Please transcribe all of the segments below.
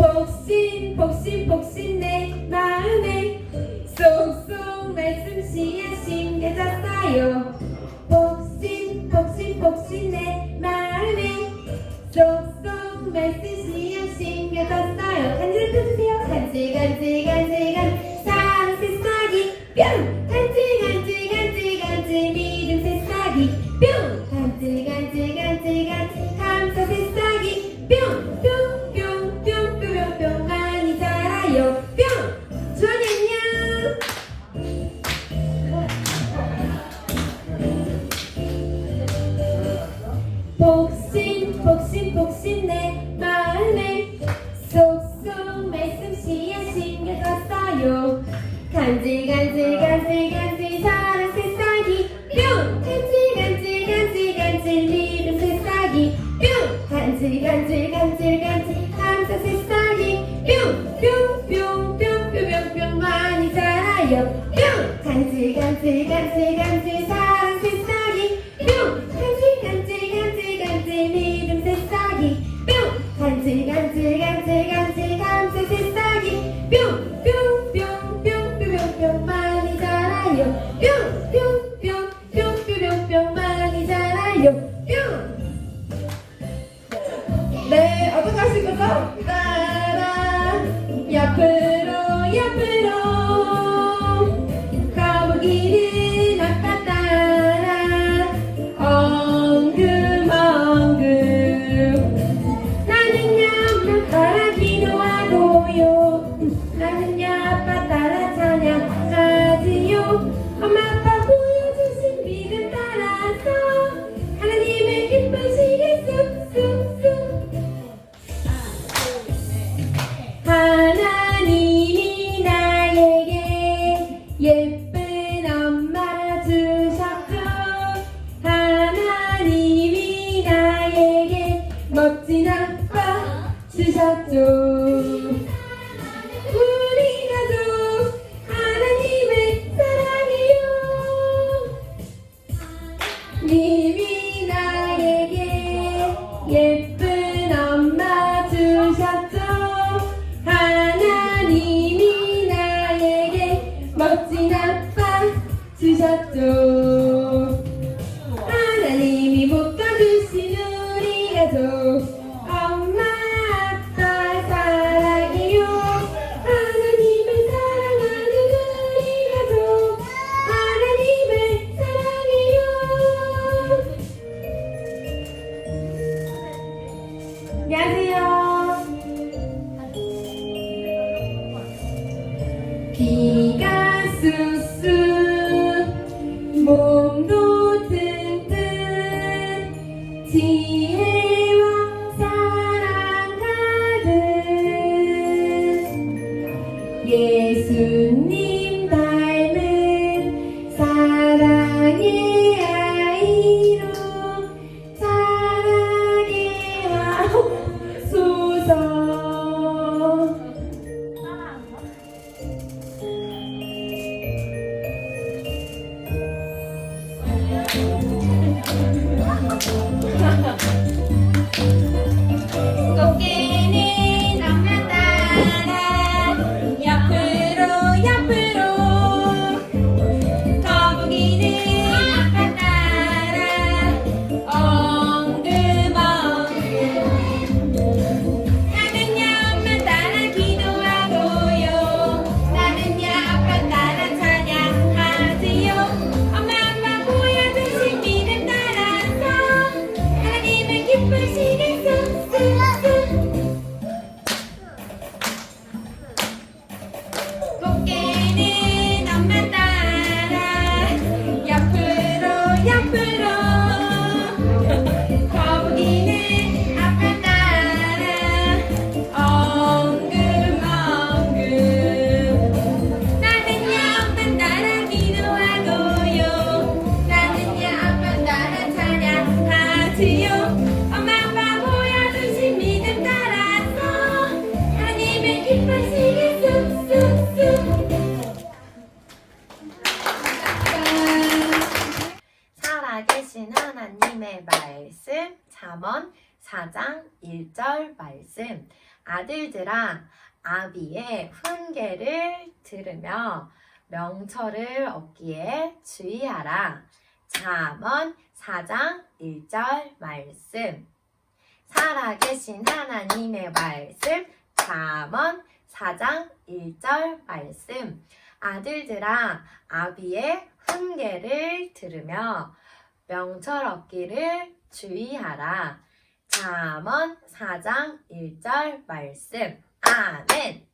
복신 복신 복신 내 마음에 속속 말씀 씨앗심 깨졌어요 복신 복신 복신 내 마음에 쏙쏙 말씀 씨앗 심겨졌어요 간지를 펴주세요. 간지 간지 kickboxing. Yeah. Me. 말씀 잠언 4장 1절 말씀. 아들들아 아비의 훈계를 들으며 명철을 얻기에 주의하라. 잠언 4장 1절 말씀. 살아계신 하나님의 말씀 잠언 4장 1절 말씀. 아들들아 아비의 훈계를 들으며 명철 얻기를 주의하라. 잠언 4장 1절 말씀. 아멘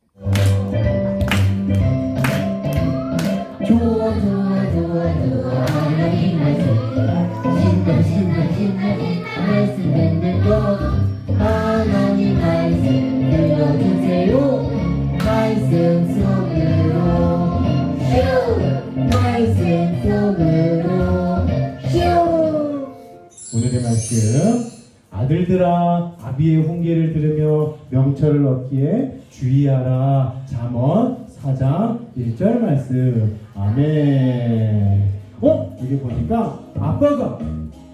말씀 아들들아 아비의 훈계를 들으며 명철을 얻기에 주의하라. 잠언 4장 1절 말씀. 아멘. 어? 여기 보니까 아빠가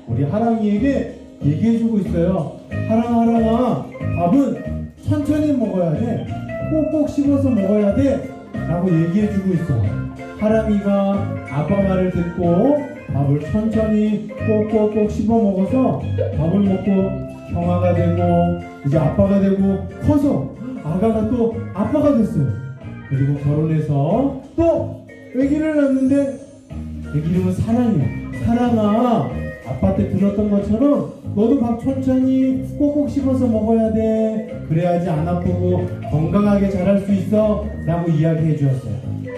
우리 하랑이에게 얘기해주고 있어요. 하랑아 하랑아 밥은 천천히 먹어야 돼. 꼭꼭 씹어서 먹어야 돼. 라고 얘기해주고 있어. 하랑이가 아빠 말을 듣고 밥을 천천히 꼭꼭꼭 씹어 먹어서 밥을 먹고 형아가 되고 이제 아빠가 되고 커서 아가가 또 아빠가 됐어요. 그리고 결혼해서 또 아기를 낳는데 아기 이름은 사랑이야. 사랑아 아빠 때 들었던 것처럼 너도 밥 천천히 꼭꼭 씹어서 먹어야 돼. 그래야지 안 아프고 건강하게 자랄 수 있어. 라고 이야기해 주었어요.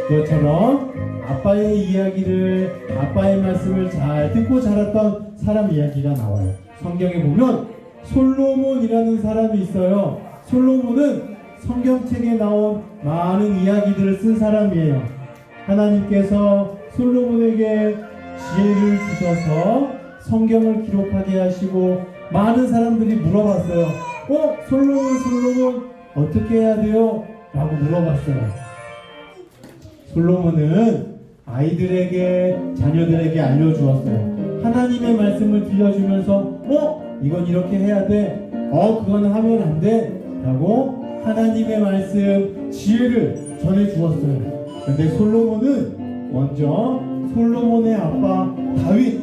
그것처럼 아빠의 이야기를 아빠의 말씀을 잘 듣고 자랐던 사람 이야기가 나와요. 성경에 보면 솔로몬이라는 사람이 있어요. 솔로몬은 성경책에 나온 많은 이야기들을 쓴 사람이에요. 하나님께서 솔로몬에게 지혜를 주셔서 성경을 기록하게 하시고 많은 사람들이 물어봤어요. 어? 솔로몬, 솔로몬 어떻게 해야 돼요? 라고 물어봤어요. 솔로몬은 아이들에게 자녀들에게 알려주었어요. 하나님의 말씀을 들려주면서 어 이건 이렇게 해야 돼. 어 그건 하면 안 돼. 라고 하나님의 말씀 지혜를 전해 주었어요. 근데 솔로몬은 먼저 솔로몬의 아빠 다윗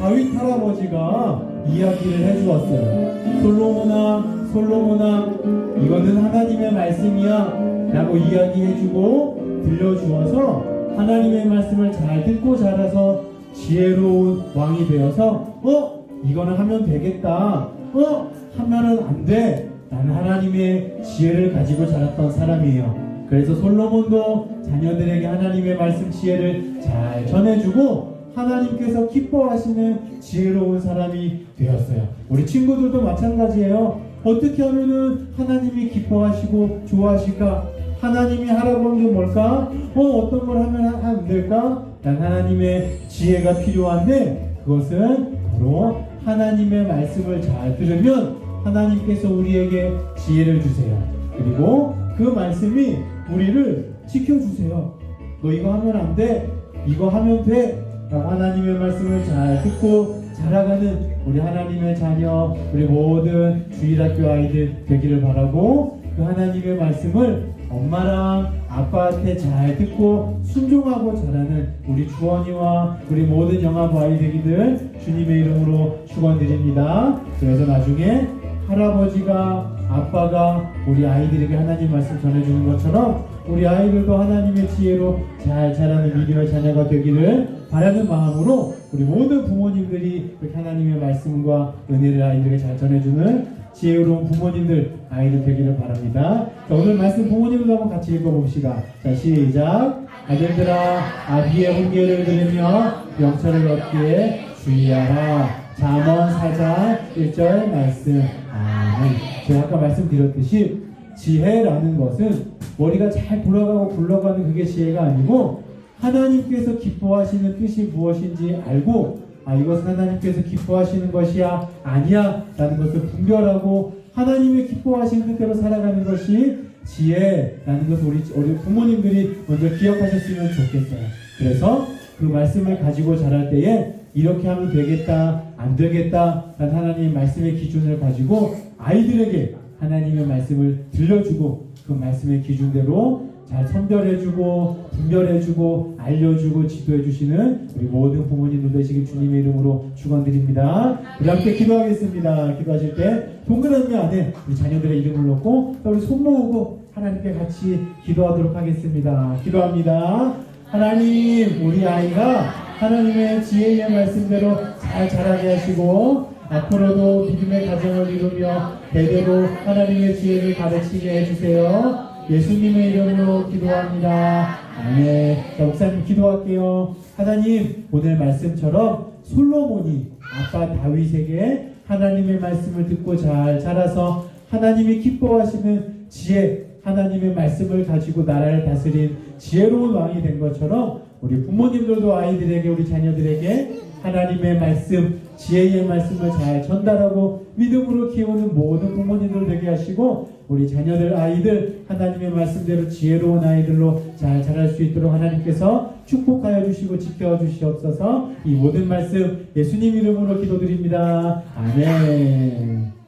다윗 할아버지가 이야기를 해 주었어요. 솔로몬아 솔로몬아 이거는 하나님의 말씀이야 라고 이야기해 주고 들려주어서 하나님의 말씀을 잘 듣고 자라서 지혜로운 왕이 되어서 어? 이거는 하면 되겠다. 어? 하면은 안돼. 나는 하나님의 지혜를 가지고 자랐던 사람이에요. 그래서 솔로몬도 자녀들에게 하나님의 말씀 지혜를 잘 전해주고 하나님께서 기뻐하시는 지혜로운 사람이 되었어요. 우리 친구들도 마찬가지예요. 어떻게 하면은 하나님이 기뻐하시고 좋아하실까 하나님이 하라고 한게 뭘까? 어, 어떤 걸 하면 하- 안 될까? 난 하나님의 지혜가 필요한데 그것은 바로 하나님의 말씀을 잘 들으면 하나님께서 우리에게 지혜를 주세요. 그리고 그 말씀이 우리를 지켜주세요. 너 이거 하면 안 돼. 이거 하면 돼. 하나님의 말씀을 잘 듣고 자라가는 우리 하나님의 자녀, 우리 모든 주일학교 아이들 되기를 바라고 그 하나님의 말씀을 엄마랑 아빠한테 잘 듣고 순종하고 자라는 우리 주원이와 우리 모든 영아부 아이 되기들 주님의 이름으로 축원드립니다. 그래서 나중에 할아버지가 아빠가 우리 아이들에게 하나님 말씀 전해주는 것처럼 우리 아이들도 하나님의 지혜로 잘 자라는 믿음의 자녀가 되기를 바라는 마음으로 우리 모든 부모님들이 하나님의 말씀과 은혜를 아이들에게 잘 전해주는 지혜로운 부모님들 아이들 되기를 바랍니다. 자, 오늘 말씀 부모님들도 한번 같이 읽어봅시다. 자 시작. 아들들아 아비의 훈계를 들으며 명철을 얻기에 주의하라. 잠언 4장 1절 말씀. 아멘. 제가 아까 말씀드렸듯이 지혜라는 것은 머리가 잘 돌아가고 굴러가는 그게 지혜가 아니고 하나님께서 기뻐하시는 뜻이 무엇인지 알고 아 이것은 하나님께서 기뻐하시는 것이야 아니야? 라는 것을 분별하고 하나님의 기뻐하시는 뜻대로 살아가는 것이 지혜라는 것을 우리, 우리 부모님들이 먼저 기억하셨으면 좋겠어요. 그래서 그 말씀을 가지고 자랄 때에 이렇게 하면 되겠다, 안 되겠다, 라는 하나님의 말씀의 기준을 가지고 아이들에게 하나님의 말씀을 들려주고 그 말씀의 기준대로 잘 선별해주고 분별해주고 알려주고 지도해주시는 우리 모든 부모님들 되시길 주님의 이름으로 축원드립니다. 우리 함께 기도하겠습니다. 기도하실 때 동그라미 안에 우리 자녀들의 이름을 넣고 또 우리 손 모으고 하나님께 같이 기도하도록 하겠습니다. 기도합니다. 하나님, 우리 아이가 하나님의 지혜의 말씀대로 잘 자라게 하시고 앞으로도 믿음의 가정을 이루며 대대로 하나님의 지혜를 가르치게 해주세요. 예수님의 이름으로 기도합니다. 아멘. 자, 목사님 기도할게요. 하나님, 오늘 말씀처럼 솔로몬이 아빠 다윗에게 하나님의 말씀을 듣고 잘 자라서 하나님이 기뻐하시는 지혜, 하나님의 말씀을 가지고 나라를 다스린 지혜로운 왕이 된 것처럼 우리 부모님들도 아이들에게 우리 자녀들에게 하나님의 말씀, 지혜의 말씀을 잘 전달하고 믿음으로 키우는 모든 부모님들 되게 하시고 우리 자녀들 아이들 하나님의 말씀대로 지혜로운 아이들로 잘 자랄 수 있도록 하나님께서 축복하여 주시고 지켜 주시옵소서 이 모든 말씀 예수님 이름으로 기도드립니다. 아멘.